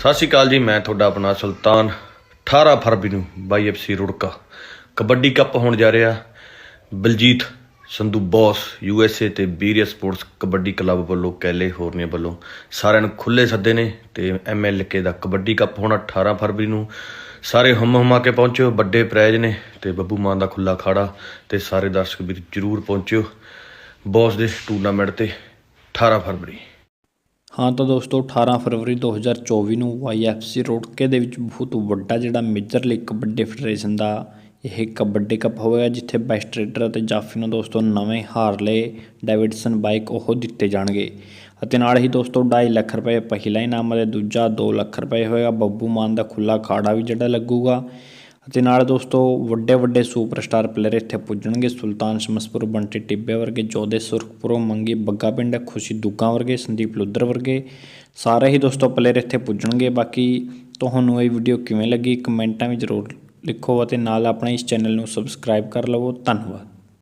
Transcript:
ਸਤਿ ਸ਼੍ਰੀ ਅਕਾਲ ਜੀ, ਮੈਂ ਤੁਹਾਡਾ ਆਪਣਾ ਸੁਲਤਾਨ 18 ਫਰਵਰੀ ਨੂੰ ਬਾਈ ਐਫਸੀ ਰੁੜਕਾ। ਕਬੱਡੀ ਕੱਪ ਹੋਣ ਜਾ ਰਿਹਾ। ਬਲਜੀਤ ਸੰਧੂ ਬੌਸ ਏ ਤੇ ਬੀਰੀਆ ਸਪੋਰਟਸ ਕਬੱਡੀ ਕਲੱਬ ਵੱਲੋਂ ਕੈਲੇ ਹੋਰਨੇ ਵੱਲੋਂ ਸਾਰਿਆਂ ਨੂੰ ਖੁੱਲੇ ਸੱਦੇ ਨੇ ਤੇ ਕੇ ਦਾ ਕਬੱਡੀ ਕੱਪ ਹੋਣਾ 18 ਫਰਵਰੀ ਨੂੰ ਸਾਰੇ ਹਮ ਹਮਾ ਕੇ ਪਹੁੰਚਿਓ ਵੱਡੇ ਪ੍ਰਾਈਜ਼ ਨੇ ਤੇ ਬੱਬੂ ਮਾਨ ਦਾ ਖੁੱਲਾ ਖਾੜਾ ਤੇ ਸਾਰੇ ਦਰਸ਼ਕ ਵੀਰ ਜਰੂਰ ਪਹੁੰਚਿਓ ਬੌਸ ਦੇ ਟੂਰਨਾਮੈਂਟ ਤੇ 18 ਫਰਵਰੀ। ਹਾਂ ਤਾਂ ਦੋਸਤੋ 18 ਫਰਵਰੀ 2024 ਨੂੰ YFC ਰੋੜਕੇ ਦੇ ਵਿੱਚ ਬਹੁਤ ਵੱਡਾ ਜਿਹੜਾ ਮੇਜਰ ਲੀਗ ਕਬੱਡੀ ਫੈਡਰੇਸ਼ਨ ਦਾ ਇਹ ਕਬੱਡੀ ਕੱਪ ਹੋਵੇਗਾ, ਜਿੱਥੇ ਬੈਸਟ ਰੇਡਰ ਅਤੇ ਜਾਫੀ ਨੂੰ ਦੋਸਤੋ ਨਵੇਂ ਹਾਰਲੇ ਡੈਵਿਡਸਨ ਬਾਈਕ ਉਹ ਦਿੱਤੇ ਜਾਣਗੇ। ਅਤੇ ਨਾਲ ਹੀ ਦੋਸਤੋ 2.5 ਲੱਖ ਰੁਪਏ ਪਹਿਲਾ ਇਨਾਮ ਅਤੇ ਦੂਜਾ 2 ਲੱਖ ਰੁਪਏ ਹੋਏਗਾ। ਬੱਬੂ ਮਾਨ ਦਾ ਖੁੱਲਾ ਖਾੜਾ ਵੀ ਜਿਹੜਾ ਲੱਗੂਗਾ। ਅਤੇ ਨਾਲ ਦੋਸਤੋ, ਵੱਡੇ ਵੱਡੇ ਸੁਪਰਸਟਾਰ ਪਲੇਅਰ ਇੱਥੇ ਪੁੱਜਣਗੇ। ਸੁਲਤਾਨ ਸ਼ਮਸਪੁਰ, ਬੰਟੀ ਟਿੱਬੇ ਵਰਗੇ, ਜੋਧੇ ਸੁਰਖਪੁਰੋਂ ਮੰਗੀ ਬੱਗਾ ਪਿੰਡ, ਖੁਸ਼ੀ ਦੁੱਗਾ ਵਰਗੇ, ਸੰਦੀਪ ਲੁੱਦਰ ਵਰਗੇ। ਸਾਰੇ ਹੀ ਦੋਸਤੋ ਪਲੇਅਰ ਇੱਥੇ ਪੁੱਜਣਗੇ। ਬਾਕੀ ਤੁਹਾਨੂੰ ਇਹ ਵੀਡੀਓ ਕਿਵੇਂ ਲੱਗੀ, ਕਮੈਂਟਾਂ ਵਿੱਚ ਜ਼ਰੂਰ ਲਿਖੋ ਅਤੇ ਨਾਲ ਆਪਣੇ ਇਸ ਚੈਨਲ ਨੂੰ ਸਬਸਕ੍ਰਾਈਬ ਕਰ ਲਵੋ। ਧੰਨਵਾਦ।